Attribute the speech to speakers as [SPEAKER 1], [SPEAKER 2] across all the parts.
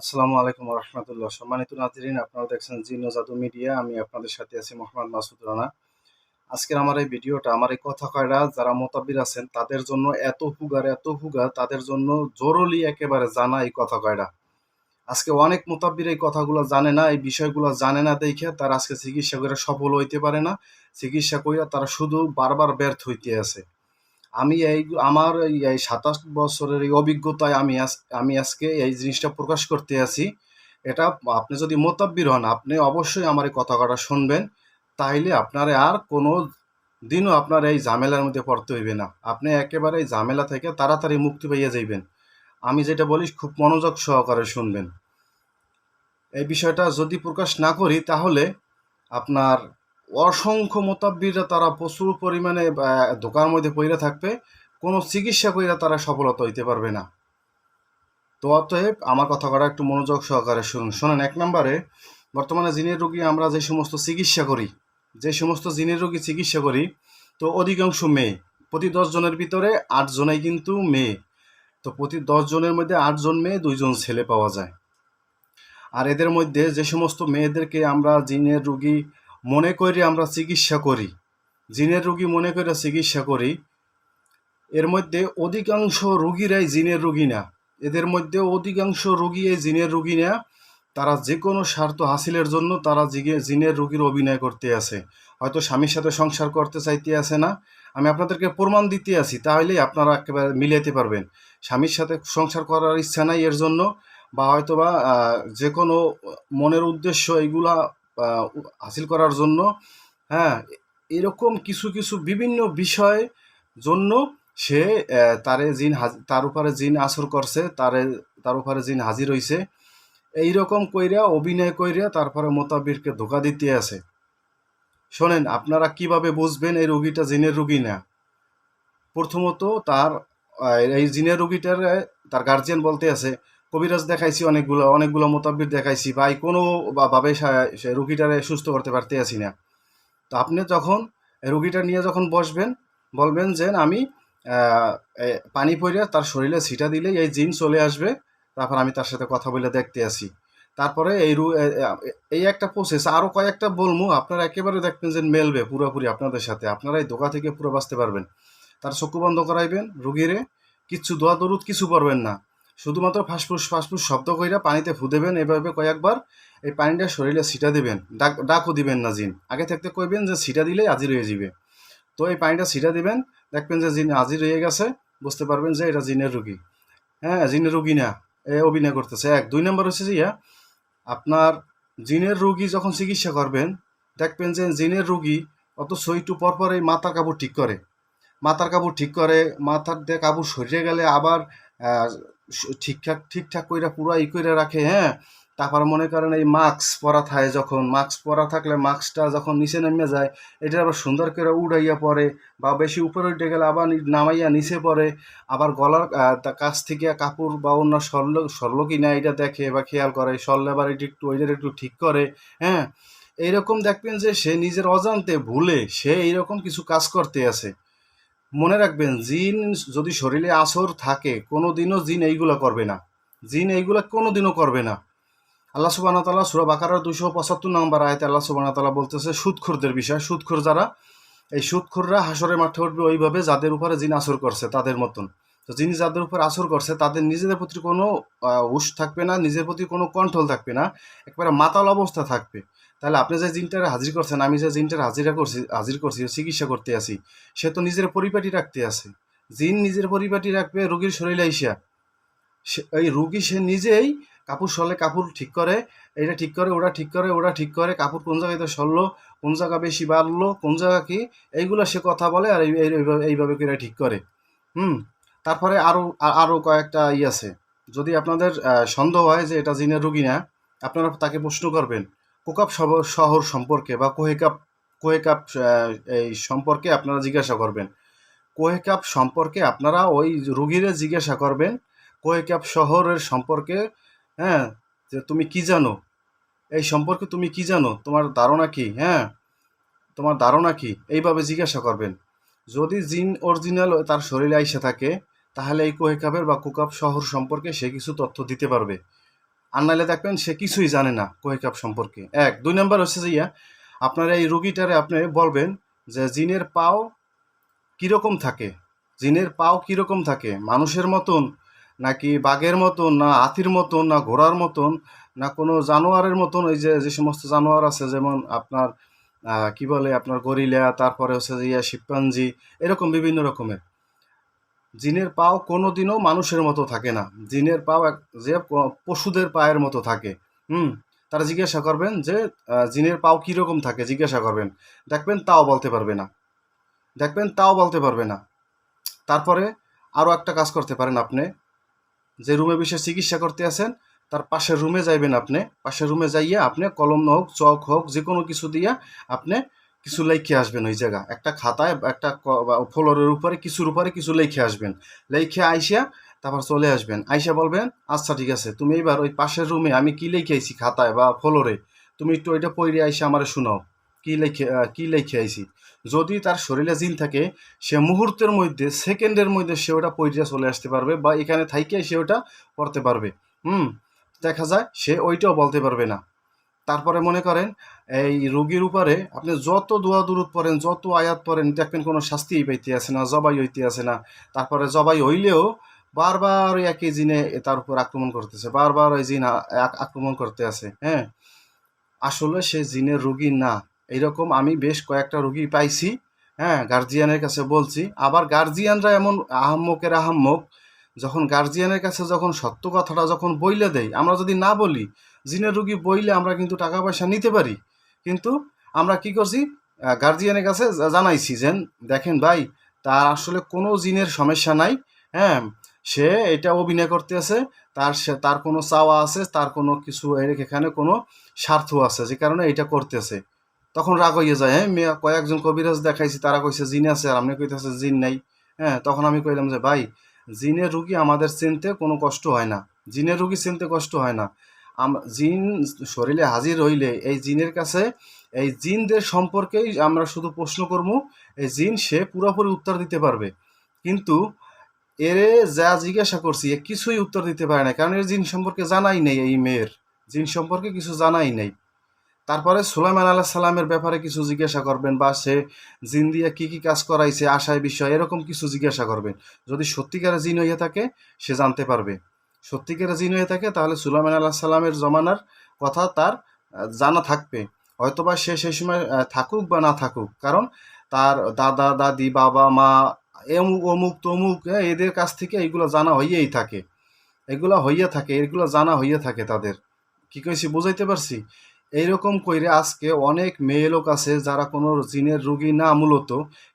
[SPEAKER 1] আসসালামু আলাইকুম রহমতুল্লাহ। সম্মানিত নাজরিন, আপনারা দেখছেন জিনো জাদু মিডিয়া। আমি আপনাদের সাথে আছি মোহাম্মদ মাসুদ রানা। আজকের আমার এই ভিডিওটা, আমার এই কথা কয়রা যারা মোতাবির আছেন, তাদের জন্য এত হুগার এত হুগার তাদের জন্য জরুরি একেবারে জানা এই কথা কয়রা আজকে অনেক মোতাবির এই কথাগুলো জানে না, এই বিষয়গুলো জানে না দেখে তারা আজকে চিকিৎসা করে সফল হইতে পারে না। চিকিৎসা করিয়া তারা শুধু বারবার ব্যর্থ হইতে আছে। আমি এই, আমার এই- সাতাশ বছরের এই অভিজ্ঞতায় আমি আমি আজকে এই জিনিসটা প্রকাশ করতে আছি। এটা আপনি যদি মোতাব্বির হন, আপনি অবশ্যই আমার এই কথা কটা শুনবেন। তাইলে আপনার আর কোনো দিনও আপনার এই ঝামেলার মধ্যে পড়তে হইবে না। আপনি একেবারে এই ঝামেলা থেকে তাড়াতাড়ি মুক্তি পাইয়া যাইবেন। আমি যেটা বলি, খুব মনোযোগ সহকারে শুনবেন। এই বিষয়টা যদি প্রকাশ না করি, তাহলে আপনার অসংখ্য মোতাব্বিরা তারা প্রচুর পরিমাণে দোকানের মধ্যে পইরা থাকবে। কোনো চিকিৎসা কইরা তারা সফলতা হইতে পারবে না। তো অতএব আমার কথা করা একটু মনোযোগ সহকারে শুনুন। শোনেন, এক নম্বরে, বর্তমানে জিনের রোগী আমরা যে সমস্ত চিকিৎসা করি, যে সমস্ত জিনের রোগী চিকিৎসা করি, তো অধিকাংশ মেয়ে, প্রতি জনের ভিতরে আট জনাই কিন্তু মেয়ে। তো প্রতি জনের মধ্যে আটজন মেয়ে দুইজন ছেলে পাওয়া যায়। আর এদের মধ্যে যে সমস্ত মেয়েদেরকে আমরা জিনের রুগী মনে করি আমরা চিকিৎসা করি, জিনের রুগী মনে করে চিকিৎসা করি, এর মধ্যে অধিকাংশ রুগীরাই জিনের রুগী না। এদের মধ্যে অধিকাংশ রুগী এই জিনের রুগী না। তারা যে কোনো স্বার্থ হাসিলের জন্য তারা জিনের রুগীর অভিনয় করতে আছে হয়তো স্বামীর সাথে সংসার করতে চাইতে আছে না। আমি আপনাদেরকে প্রমাণ দিতে আছি তাহলেই আপনারা একেবারে মিলাইতে পারবেন। স্বামীর সাথে সংসার করার ইচ্ছা নাই এর জন্য, বা হয়তোবা যে কোনো মনের উদ্দেশ্য এইগুলা হাসিল করার জন্য হ্যাঁ এরকম কিছু কিছু বিভিন্ন বিষয় জন্য সে তারে জিন তার উপরে জিন আসর করছে, তারে, তার উপরে জিন হাজির হইছে। এইরকম কইরা, অভিনয় কইরা তারপরে মোতাবিরকে ধোকা দিতে আছে। শোনেন, আপনারা কীভাবে বুঝবেন এই রুগীটা জিনের রুগী না? প্রথমত তার এই জিনের রুগীটার তার গার্জিয়ান বলতে আছে কবিরাজ দেখাইছি অনেকগুলো অনেকগুলো মোতাবির দেখাইছি। ভাই, কোনো ভাবে রুগীটারে সুস্থ করতে পারতে আছি না। তো আপনি যখন রুগীটা নিয়ে যখন বসবেন, বলবেন যে আমি পানি পড়িয়া তার শরীরে ছিটা দিলেই এই জিন চলে আসবে, তারপর আমি তার সাথে কথা বলে দেখতে আসি তারপরে এই রু এই একটা প্রসেস আরও কয়েকটা বলব আপনারা একেবারে দেখবেন যে মেলবে পুরোপুরি আপনাদের সাথে। আপনারা এই ধোকা থেকে পুরো বাঁচতে পারবেন। তার চক্ষু বন্ধ করাইবেন রুগীরে, কিচ্ছু দোয়া দরুদ কিছু করবেন না। শুধুমাত্র ফাঁসফুস ফাঁসফুস শব্দ কইরা পানিতে ফু দেবেন এভাবে কয়েকবার এই পানিটা শরীরে ছিটা দিবেন। ডাক ডাকও দিবেন না জিন। আগে থাকতে কইবেন যে ছিটা দিলে হাজির হয়ে যাবে। তো এই পানিটা ছিটা দিবেন দেখবেন যে জিন হাজির হয়ে গেছে বুঝতে পারবেন যে এটা জিনের রুগী। হ্যাঁ জিনের রুগী না এ অভিনয় করতেছে। এক দুই নম্বর হচ্ছে যে ইয়া, আপনার জিনের রুগী যখন চিকিৎসা করবেন দেখবেন যে জিনের রুগী অত একটু পর পর এই মাথার কাপড় ঠিক করে। মাথার কাপড় ঠিক করে মাথার দিয়ে কাপড় সরিয়ে গেলে আবার ঠিকঠাক ঠিকঠাক কইরা পুরো ই করে রাখে হ্যাঁ? তারপর মনে করেন এই মাস্ক পরা থাকে যখন, মাস্ক পরা থাকলে মাস্কটা যখন নিচে নেমে যায়, এটা আবার সুন্দর করে উড়াইয়া পড়ে বা বেশি উপরে উঠে গেলে আবার নামাইয়া নিচে পড়ে আবার গলার কাছ থেকে কাপড় বা অন্য সরল সরল কি না এটা দেখে বা খেয়াল করে সরলে আবার এটা একটু, ওইটার একটু ঠিক করে হ্যাঁ? এইরকম দেখবেন যে সে নিজের অজান্তে ভুলে সে এইরকম কিছু কাজ করতে আছে। মনে রাখবেন, জিন যদি শরীরে আসর থাকে কোনো দিনও জিন এইগুলো করবে না। জিন এইগুলো কোনো দিনও করবে না। আল্লাহ সুবাহ তাল্লাহ সুরা বাকারার দুশো পঁচাত্তর নম্বর আয়তে আল্লাহ সুবাহ তাল্লাহ বলতেছে সুদখোরদের বিষয় সুদখোর যারা, এই সুদখোররা হাসরে মাঠে উঠবে ওইভাবে যাদের উপরে জিন আসর করছে, তাদের মতন। তো যিনি যাদের উপর আসর করছে, তাদের নিজেদের প্রতি কোনো হুশ থাকবে না, নিজের প্রতি কোনো কন্ট্রোল থাকবে না, একবারে মাতাল অবস্থা থাকবে। তাহলে আপনি যে জিনটার হাজির করছেন, আমি যে জিনটার হাজিরা করছি, হাজির করছি চিকিৎসা করতে আছি, সে তো নিজের পরিপাটি রাখতে আছে। জিন নিজের পরিপাটি রাখবে, রোগীর শরীরে আইসা। এই রুগী সে নিজেই কাপড় সরলে কাপড় ঠিক করে এটা ঠিক করে ওরা ঠিক করে ওরা ঠিক করে, কাপড় কোন জায়গায় সরলো, কোন জায়গা বেশি বাড়লো, কোন জায়গা কি, এইগুলো সে কথা বলে আর এই- এই- এইভাবে করে ঠিক করে। হুম? তারপরে আরও আরও কয়েকটা ই আছে। যদি আপনাদের সন্দেহ হয় যে এটা জিনের রুগী না, আপনারা তাকে প্রশ্ন করবেন। কোকাপ শহর সম্পর্কে বা কোহেকাপ কোহেকাপ এই সম্পর্কে আপনারা জিজ্ঞাসা করবেন। কোহেকাপ সম্পর্কে আপনারা ওই রুগীরে জিজ্ঞাসা করবেন, কোহেকাপ শহরের সম্পর্কে হ্যাঁ যে তুমি কি জানো? এই সম্পর্কে তুমি কি জানো? তোমার ধারণা কি? হ্যাঁ তোমার ধারণা কি? এইভাবে জিজ্ঞাসা করবেন। যদি জিন অরিজিনাল তার শরীরে আইসা থাকে, তাহলে এই কোহেকাপের বা কোকাপ শহর সম্পর্কে সে কিছু তথ্য দিতে পারবে। আর দেখবেন সে কিছুই জানে না কোয়েকাপ সম্পর্কে। এক, দুই নম্বর হচ্ছে যে ইয়া, আপনার এই রুগীটারে আপনি বলবেন যে জিনের পাও কীরকম থাকে? জিনের পাও কীরকম থাকে? মানুষের মতন? নাকি বাঘের মতন? না হাতির মতন? না ঘোড়ার মতন? না কোনো জানোয়ারের মতন? ওই যে যে সমস্ত জানোয়ার আছে, যেমন আপনার কি বলে আপনার গরিলা, তারপরে হচ্ছে ইয়া শিম্পাঞ্জি এরকম বিভিন্ন রকমের। জিনের পাও কোনো দিনও মানুষের মতো থাকে না। জিনের পাও এক- যে পশুদের পায়ের মতো থাকে। হুম? তারা জিজ্ঞাসা করবেন যে জিনের পাও কীরকম থাকে? জিজ্ঞাসা করবেন। দেখবেন তাও বলতে পারবে না। দেখবেন তাও বলতে পারবে না। তারপরে আরও একটা কাজ করতে পারেন আপনি। যে রুমে বসে চিকিৎসা করতে আছেন, তার পাশের রুমে যাইবেন আপনি। পাশের রুমে যাইয়া আপনি কলম হোক, চক হোক যে কোনো কিছু দিয়ে আপনি কিছু লেখে আসবেন ওই জায়গা। একটা খাতায় একটা ফ্লোরের উপরে কিছুর উপরে কিছু লেখে আসবেন। লেখে আইসা তারপর চলে আসবেন। আইসা বলবেন আচ্ছা ঠিক আছে, তুমি এবার ওই পাশের রুমে আমি কি লিখে আইছি খাতায় বা ফ্লোরে? তুমি একটু ওইটা পড়ে আইসা আমার শোনাও। কি লিখে কি লিখে আইছি? যদি তার শরীরে জিন থাকে, সে মুহূর্তের মধ্যে, সেকেন্ডের মধ্যে সে ওটা পইরা চলে আসতে পারবে বা এখানে থাইকে সে ওটা পড়তে পারবে। হুম, দেখা যায় সে ওইটাও বলতে পারবে না। তারপরে মনে করেন, এই রোগীর উপরে আপনি যত দোয়া দুরুদ পড়েন, যত আয়াত পড়েন দেখবেন কোনো শাস্তিই পাইতে আছে না, জবাই হইতে আছে না। তারপরে জবাই হইলেও বারবার ওই একই জিনে তার উপর আক্রমণ করতেছে, বারবার ওই জিন আক্রমণ করতে আছে হ্যাঁ? আসলে সে জিনের রুগী না। এইরকম আমি বেশ কয়েকটা রুগী পাইছি হ্যাঁ? গার্জিয়ানের কাছে বলছি। আবার গার্জিয়ানরা এমন আহাম্মকের আহাম্মক যখন গার্জিয়ানের কাছে যখন সত্য কথাটা যখন বইলে দেয় আমরা যদি না বলি, জিনের রুগী বইলে আমরা কিন্তু টাকা পয়সা নিতে পারি। কিন্তু আমরা কি করছি? গার্জিয়ানের কাছে জানাইছি যে, দেখেন ভাই, তার আসলে কোনো জিনের সমস্যা নাই। হ্যাঁ সে এটা অভিনয় করতে আছে তার সে, তার কোনো চাওয়া আছে, তার কোনো কিছু এখানে কোনো স্বার্থ আছে, যে কারণে এটা করতেছে। তখন রাগ হইয়া যায় হ্যাঁ মেয়ে, কয়েকজন কবিরাজ দেখাইছি, তারা কইছে জিন আছে, আর আপনি কইতেছে জিন নাই। হ্যাঁ তখন আমি কইলাম যে, ভাই জিনের রুগী আমাদের চিনতে কোনো কষ্ট হয় না। জিনের রুগী চিনতে কষ্ট হয় না। জিন শরীরে হাজির হইলে এই জিনের কাছে, এই জিনদের সম্পর্কেই আমরা শুধু প্রশ্ন করব, এই জিন সে পুরোপুরি উত্তর দিতে পারবে। কিন্তু এরে যা জিজ্ঞাসা করছি, এ কিছুই উত্তর দিতে পারে না, কারণ এর জিন সম্পর্কে জানাই নেই এই মেয়ের। জিন সম্পর্কে কিছু জানাই নেই। তারপরে সুলাইমান আল্লাহ সাল্লামের ব্যাপারে কিছু জিজ্ঞাসা করবেন বা সে জিন দিয়ে কী কি কাজ করাইছে আশায় বিষয় এরকম কিছু জিজ্ঞাসা করবেন। যদি সত্যিকারে জিন হয়ে থাকে সে জানতে পারবে। সত্যিকারে জিন হয়ে থাকে তাহলে সুলাইমান আল্লাহ সাল্লামের জমানার কথা তার জানা থাকবে। হয়তোবা সে সেই সময় থাকুক বা না থাকুক কারণ তার দাদা দাদি বাবা মা এমুক অমুক তমুক হ্যাঁ, এদের কাছ থেকে এইগুলো জানা হইয়াই থাকে। এগুলা হইয়া থাকে এগুলো জানা হইয়া থাকে তাদের। কি কইছি বুঝাইতে পারছি? এইরকম কইরে আজকে অনেক মেয়ে লোক আছে যারা কোনো জিনের রুগী না মূলত,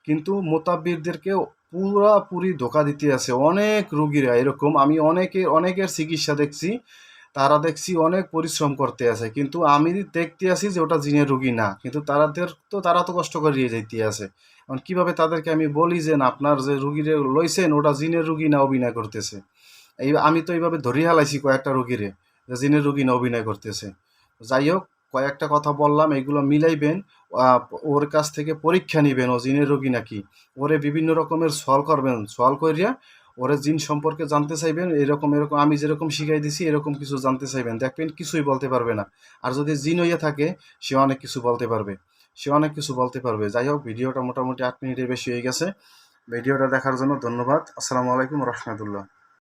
[SPEAKER 1] কিন্তু মোতাব্বিরদেরকে পুরাপুরি ধোকা দিতে আছে। অনেক রুগীরা এরকম, আমি অনেকে, অনেকের চিকিৎসা দেখছি, তারা দেখছি অনেক পরিশ্রম করতে আছে, কিন্তু আমি দেখতে আছি যে ওটা জিনের রুগী না, কিন্তু তারাদের তো, তারা তো কষ্ট করিয়ে যাইতে আছে। এখন কীভাবে তাদেরকে আমি বলি যে না, আপনার যে রুগীরে লইছেন, ওটা জিনের রুগী না, অভিনয় করতেছে। এই, আমি তো এইভাবে ধরিয়ে হালাইছি কয়েকটা রুগীরে যে জিনের রুগী না, অভিনয় করতেছে। যাই হোক কয়েকটা কথা বললাম, এগুলো মিলাইবেন ওর কাছ থেকে পরীক্ষা নিবেন, ও জিনের রোগী নাকি। ওরে বিভিন্ন রকমের সল করবেন সল করিয়া ওরে জিন সম্পর্কে জানতে চাইবেন, এরকম এরকম, আমি যেরকম শিখাই দিছি, এরকম কিছু জানতে চাইবেন। দেখবেন কিছুই বলতে পারবে না। আর যদি জিন হইয়া থাকে, সে অনেক কিছু বলতে পারবে। সে অনেক কিছু বলতে পারবে। যাই হোক, ভিডিওটা মোটামুটি আট মিনিটের বেশি হয়ে গেছে। ভিডিওটা দেখার জন্য ধন্যবাদ। আসসালামু আলাইকুম রহমতুল্লাহ।